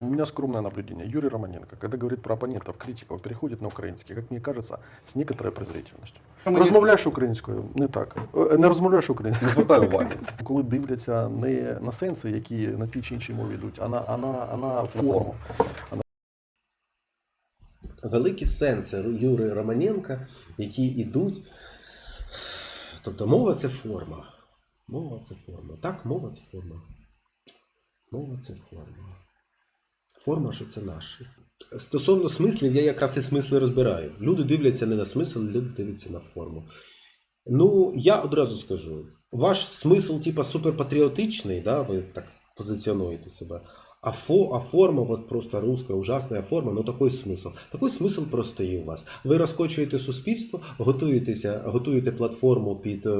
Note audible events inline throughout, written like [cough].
У меня скромное наблюдение. Юрий Романенко, когда говорит про оппонентов, критиков, переходит на український, как мне кажется, с некоторой презрительностью. Мені- Розмовляєш українською, не так. Е, Не розмовляєш українською. Не звертай уваги. [laughs] Коли дивляться не на сенси, які на тій чи іншій мові йдуть, а на, а на, а на форму. форму. великі сенси Юри Романенка, які йдуть. Тобто мова це форма. Мова це форма. Так, мова це форма. Мова це форма. Форма, що це наше. Стосовно смислів, я якраз і смисли розбираю. Люди дивляться не на смисл, люди дивляться на форму. Ну, я одразу скажу: ваш смисл, типа, суперпатріотичний, да, ви так позиціонуєте себе. А, фо, а форма, вот просто русская ужасная форма, ну такой смисл. Такий смисл просто є у вас. Ви розкочуєте суспільство, готуєтеся, готуєте платформу під е,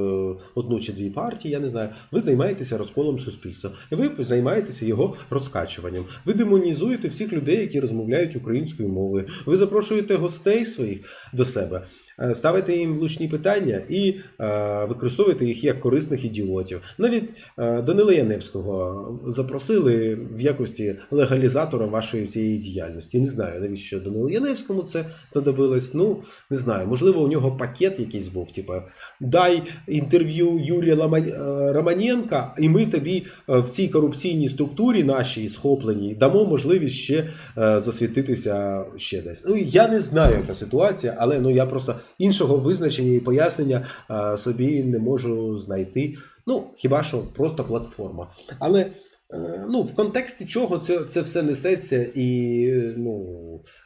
одну чи дві партії, я не знаю. Ви займаєтеся розколом суспільства. І ви займаєтеся його розкачуванням. Ви демонізуєте всіх людей, які розмовляють українською мовою. Ви запрошуєте гостей своїх до себе, е, ставите їм влучні питання і е, використовуєте їх як корисних ідіотів. Навіть е, Данила Яневського запросили в якості легалізатора вашої всієї діяльності. Не знаю, навіщо Данилу Яневському це знадобилось. Ну, не знаю, можливо, у нього пакет якийсь був, типу, дай інтерв'ю Юрія Романенка, і ми тобі в цій корупційній структурі нашій схопленій дамо можливість ще засвітитися ще десь. Ну, я не знаю, яка ситуація, але ну я просто іншого визначення і пояснення е, собі не можу знайти. Ну, хіба що просто платформа. Але е, ну, в контексті чого це, це все несеться, і ну,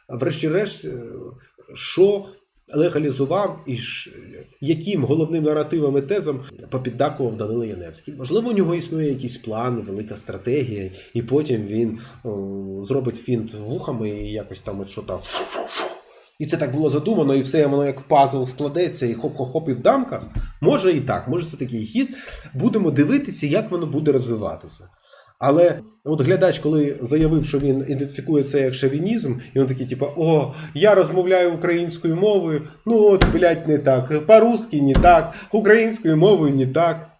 врешті-решт, е, що легалізував і яким головним наративом і тезам попіддакував Данило Яневський. Можливо, у нього існує якийсь план, велика стратегія, і потім він о, зробить фінт вухами і якось там от що там. І це так було задумано, і все воно як пазл складеться, і хоп-хоп-хоп і в дамках. Може і так, може це такий хід. Будемо дивитися, як воно буде розвиватися. Але от глядач, коли заявив, що він ідентифікує це як шовінізм, і він такий, типу, о, я розмовляю українською мовою, ну от, блядь, не так, по-русски не так, українською мовою не так.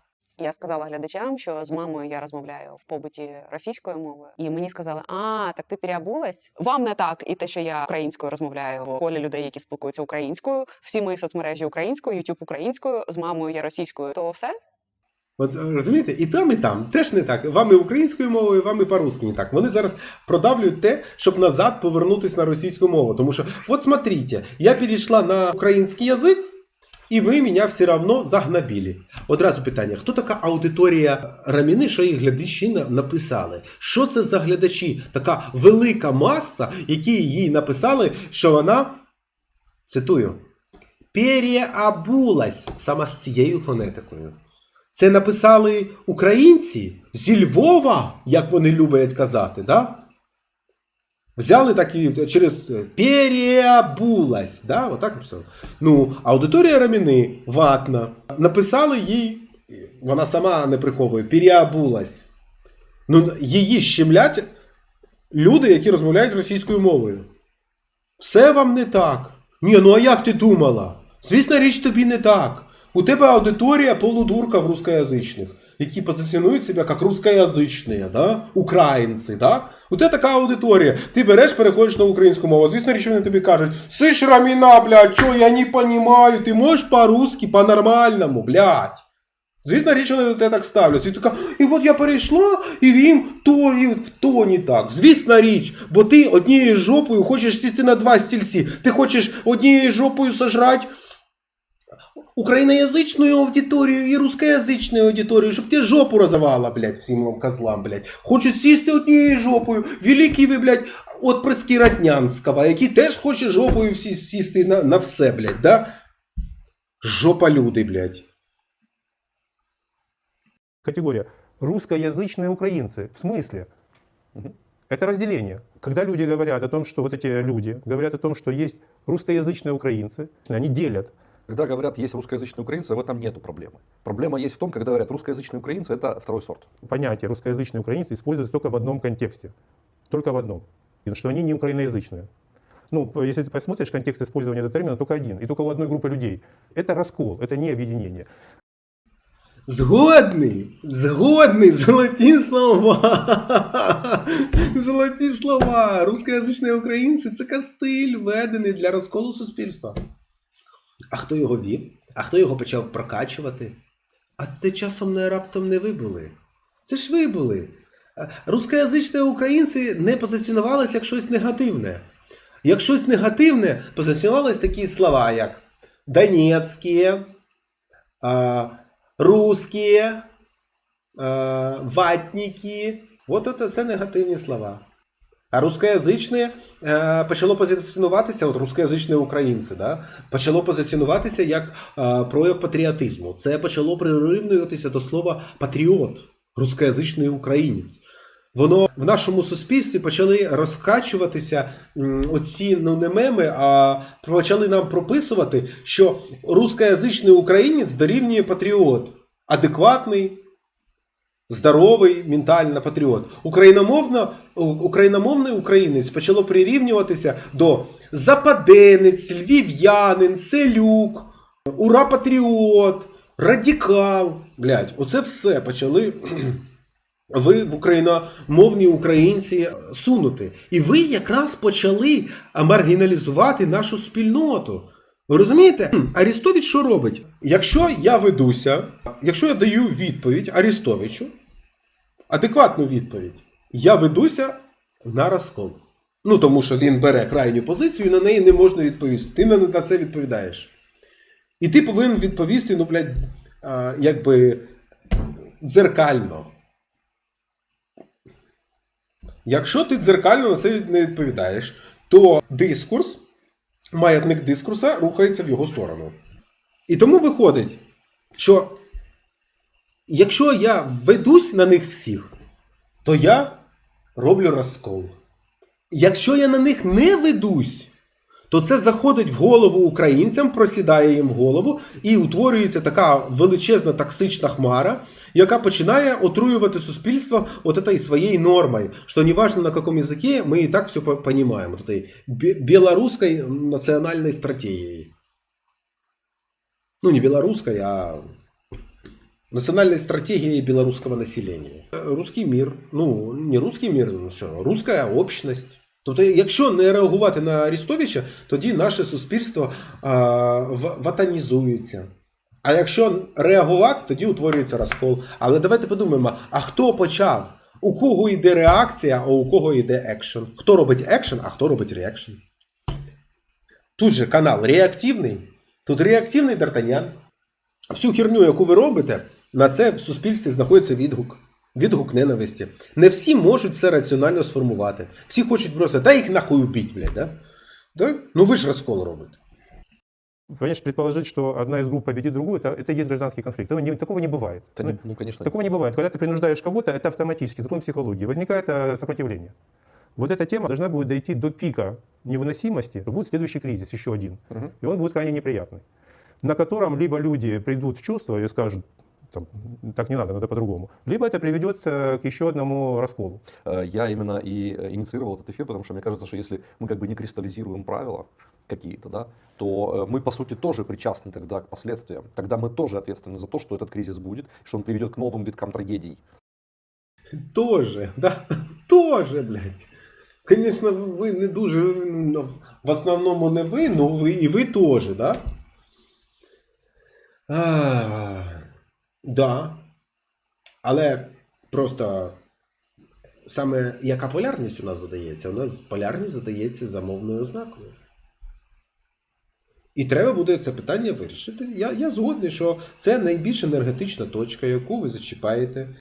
Я сказала глядачам, що з мамою я розмовляю в побуті російською мовою, і мені сказали: А, так ти переобулась? Вам не так, і те, що я українською розмовляю в колі людей, які спілкуються українською, всі мої соцмережі українською, YouTube українською, з мамою я російською. То все От розумієте, і там, і там теж не так. Вам і українською мовою, вам і по-русски не так. Вони зараз продавлюють те, щоб назад повернутися на російську мову. Тому що, от смотрите, я перейшла на український язик, і ви мене все одно загнобили. Одразу питання: хто така аудиторія Раміни, що її глядачі написали? Що це за глядачі? Така велика маса, які їй написали, що вона цитую. Переобулась саме з цією фонетикою. Це написали українці зі Львова, як вони люблять казати, да? Взяли так і через переобулась, да? Отак написали. Ну, аудиторія Раміни ватна. Написали їй, вона сама не приховує, переобулась. Ну, її щемлять люди, які розмовляють російською мовою. Все вам не так. Ні, ну а як ти думала? Звісно, річ тобі не так. У тебе аудиторія полудурка в русскоязичних, які позиціонують себе як русскоязичні, да? українці. Да? У тебе така аудиторія. Ти береш, переходиш на українську мову. Звісно, річ вони тобі кажуть: Сиш Раміна, блядь, що я не понимаю, ти можеш по-русски, по-нормальному, блядь. Звісно, річ вони до тебе так ставляться. І така, і от я перейшла, і він то, і то не так. Звісна річ, бо ти однією жопою хочеш сісти на два стільці. Ти хочеш однією жопою сожрати україноязичною аудиторією і рускоязичною аудиторією, щоб ти жопу розорвала, блядь, всім вам козлам, блядь. Хочуть сісти однією жопою. Великий ви, блядь, отпрыски Роднянського, який теж хоче жопою всі сісти на, на все, блядь, да? Жопа люди, блядь. категория русскоязычные украинцы. В смысле? Мгм. Это разделение. Когда люди говорят о том, что вот эти люди говорят о том, что есть русскоязычные украинцы, они делят. Когда говорят, есть русскоязычные украинцы, в этом нету проблемы. Проблема есть в том, когда говорят, русскоязычные украинцы – это второй сорт. Понятие русскоязычные украинцы используется только в одном контексте. Только в одном. И Что они не украиноязычные. Ну, по- если ты посмотришь контекст использования этого термина, только один. И только у одной группы людей. Это раскол, это не объединение. Згодний, згодний, золоті слова. Золоті слова. Рускоязичні українці це кастиль, введений для розколу суспільства. А хто його вів? А хто його почав прокачувати? А це часом не раптом не ви були. Це ж ви були. Рускоязичні українці не позиціонувалися як щось негативне. Як щось негативне, позиціонувалися такі слова, як Донецькі, русські, а, ватники. От це негативні слова. А рускоязичне е, почало позиціонуватися, от рускоязичні українці, да, почало позиціонуватися як е, прояв патріотизму. Це почало прирівнюватися до слова патріот, рускоязичний українець. Воно в нашому суспільстві почали розкачуватися оці ну не меми, а почали нам прописувати, що рускоязичний українець дорівнює патріот, адекватний, здоровий ментально патріот. Україномовно, україномовний українець почало прирівнюватися до западенець, львів'янин, селюк, ура патріот, радикал. Блять, оце все почали. [clears throat] Ви в україномовні українці сунути. І ви якраз почали маргіналізувати нашу спільноту. Ви розумієте? Арістович що робить? Якщо я ведуся, якщо я даю відповідь Арістовичу, адекватну відповідь, я ведуся на розкол. Ну, тому що він бере крайню позицію і на неї не можна відповісти. Ти на, на це відповідаєш. І ти повинен відповісти, ну, блядь, а, якби дзеркально. Якщо ти дзеркально на це не відповідаєш, то дискурс, маятник дискурса рухається в його сторону. І тому виходить, що якщо я ведусь на них всіх, то я роблю розкол. Якщо я на них не ведусь, то це заходить в голову українцям, просідає їм в голову, і утворюється така величезна токсична хмара, яка починає отруювати суспільство вот этой своей нормой, что неважно на каком языке, мы и так все понимаем, вот этой бе- белорусской национальной стратегией. Ну, не белорусской, а национальной стратегией белорусского населения. Русский мир, ну, не русский мир, ну що, русская общность. Тобто, якщо не реагувати на Арістовича, тоді наше суспільство а, ватанізується. А якщо реагувати, тоді утворюється розкол. Але давайте подумаємо: а хто почав? У кого йде реакція, а у кого йде екшен? Хто робить екшен, а хто робить реакшн? Тут же канал реактивний, тут реактивний Д'Артаньян. Всю херню, яку ви робите, на це в суспільстві знаходиться відгук. Відгук ненависті. Не всі можуть це раціонально сформувати. Всі хочуть просто, та їх нахуй убіть, блядь, да? да? Ну ви ж розкол робите. Понимаешь, предположить, что одна из групп победит другую, это, это и есть гражданский конфликт. Этого не- такого не бывает. Это Ну, не- ну, конечно, Такого не бывает. Когда ты принуждаешь кого-то, это автоматически, закон психологии. Возникает э, сопротивление. Вот эта тема должна будет дойти до пика невыносимости, будет следующий кризис, еще один. Мгм. И он будет крайне неприятный. На котором либо люди придут в чувство и скажут, там, так не надо, надо по-другому. Либо это приведет э, к еще одному расколу. Э, Я именно и э, инициировал этот эфир, потому что мне кажется, что если мы как бы не кристаллизируем правила какие-то, да, то мы по сути тоже причастны тогда к последствиям. Тогда мы тоже ответственны за то, что этот кризис будет, что он приведет к новым виткам трагедий. Тоже, да? [laughs] Тоже, блядь. Звісно, ви не дуже, ну, в основному не ви, ну ви і ви теж, да? А, да. Але просто саме яка полярність у нас задається? У нас полярність задається за мовною ознакою. І треба буде це питання вирішити. Я, я згодний, що це найбільш енергетична точка, яку ви зачіпаєте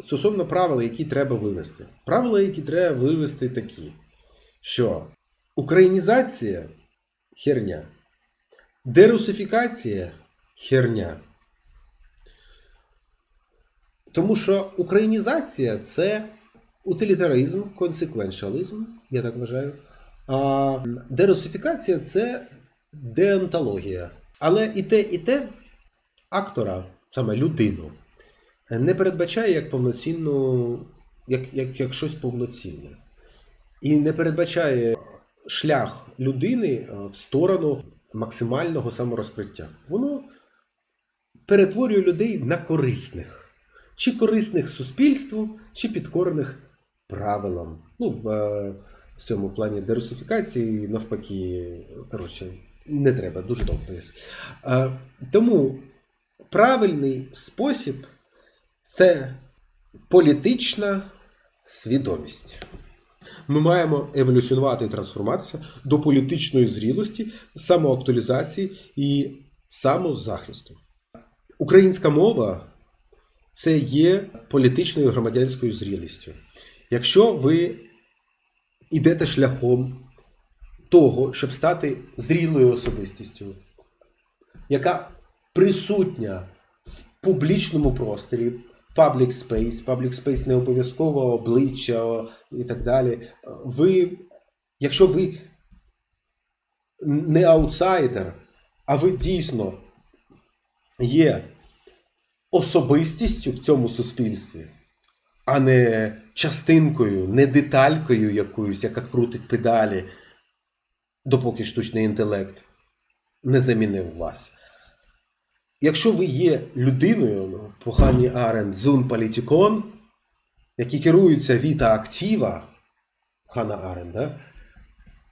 стосовно правил, які треба вивести. Правила, які треба вивести, такі, що українізація херня, дерусифікація херня. Тому що українізація це утилітаризм, консеквеншалізм, я так вважаю. А дерусифікація це деонтологія. Але і те, і те актора, саме людину, не передбачає як повноцінну, як, як, як щось повноцінне. І не передбачає шлях людини е, в сторону максимального саморозкриття. Воно перетворює людей на корисних. Чи корисних суспільству, чи підкорених правилам. Ну, в, е, в цьому плані дерусифікації, навпаки, коротше, не треба, дуже довго. Е, Тому правильний спосіб це політична свідомість. Ми маємо еволюціонувати і трансформуватися до політичної зрілості, самоактуалізації і самозахисту. Українська мова це є політичною громадянською зрілістю. Якщо ви йдете шляхом того, щоб стати зрілою особистістю, яка присутня в публічному просторі, public space, public space не обов'язково обличчя і так далі. Ви, якщо ви не аутсайдер, а ви дійсно є особистістю в цьому суспільстві, а не частинкою, не деталькою якоюсь, яка крутить педалі, допоки штучний інтелект не замінив вас. Якщо ви є людиною, ну, по Хані зун політикон, які керуються віта актива, Хана Аренд, да?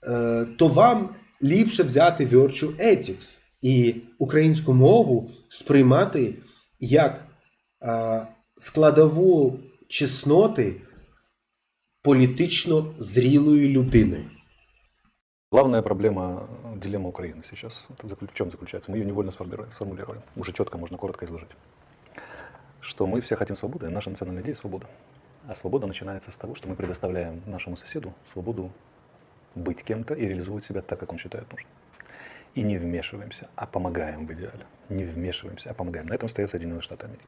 е, то вам ліпше взяти Virtue Ethics і українську мову сприймати як е, складову чесноти політично зрілої людини. Главная проблема, э, дилемма Украины сейчас это заклю- в чем заключается? Мы ее невольно сформулировали, сформулировали. Уже четко можно коротко изложить. Что мы все хотим свободы, и наша национальная идея – свобода. А свобода начинается с того, что мы предоставляем нашему соседу свободу быть кем-то и реализовывать себя так, как он считает нужным. И не вмешиваемся, а помогаем в идеале. Не вмешиваемся, а помогаем. На этом стоят Соединенные Штаты Америки.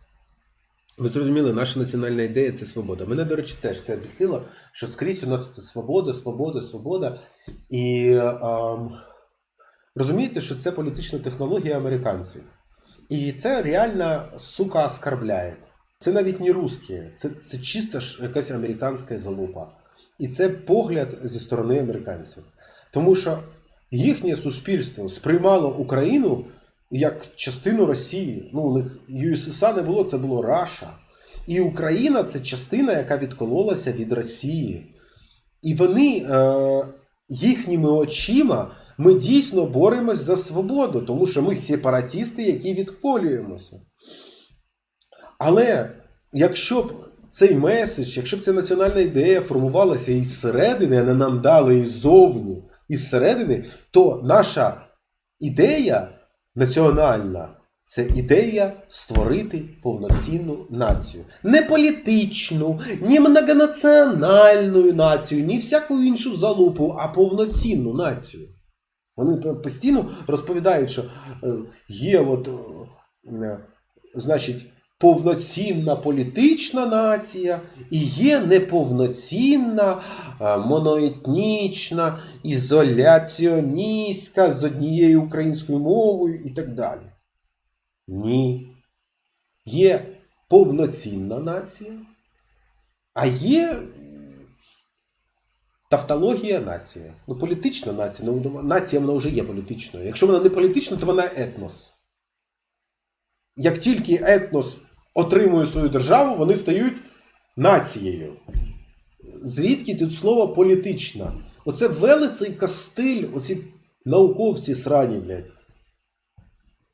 Ви зрозуміли, наша національна ідея це свобода. Мене, до речі, теж те обіцяло, що скрізь у нас це свобода, свобода, свобода. І ем, розумієте, що це політична технологія американців. І це реально, сука, оскорбляє. Це навіть не русські, це, це чисто ж якась американська залупа. І це погляд зі сторони американців. Тому що їхнє суспільство сприймало Україну як частину Росії. Ну, у них USSR не було, це було Раша. І Україна це частина, яка відкололася від Росії. І вони е, їхніми очима ми дійсно боремось за свободу, тому що ми сепаратісти, які відколюємося. Але якщо б цей меседж, якщо б ця національна ідея формувалася із середини, а не нам дали іззовні, із середини, то наша ідея національна це ідея створити повноцінну націю. Не політичну, ні многонаціональну націю, ні всяку іншу залупу, а повноцінну націю. Вони постійно розповідають, що е, є от, е, значить, повноцінна політична нація і є неповноцінна, е, моноетнічна, ізоляціоністська з однією українською мовою і так далі. Ні. Є повноцінна нація, а є тавтологія нація. Ну, політична нація. Ну, нація вона вже є політичною. Якщо вона не політична, то вона етнос. Як тільки етнос отримує свою державу, вони стають нацією. Звідки тут слово політична? Оце ввели цей кастиль, оці науковці срані, блядь.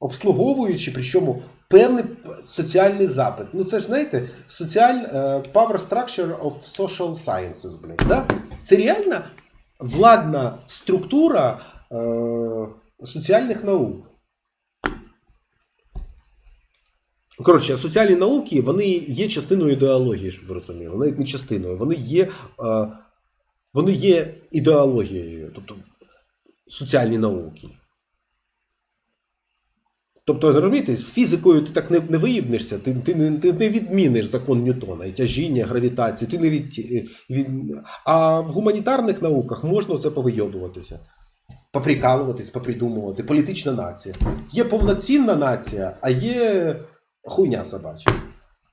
Обслуговуючи, причому певний соціальний запит. Ну це ж знаєте, соціаль, е, power structure of social sciences, блядь, да? Це реальна владна структура е, соціальних наук. Коротше, соціальні науки вони є частиною ідеології, щоб ви розуміли. Навіть не частиною. Вони є, е, вони є ідеологією, тобто соціальні науки. Тобто, розумієте, з фізикою ти так не, не виїбнешся, ти, ти, не, ти не відміниш закон Ньютона, і тяжіння, гравітації, ти не від, від... А в гуманітарних науках можна це повийобуватися. Поприкалуватись, попридумувати. Політична нація. Є повноцінна нація, а є хуйня собача.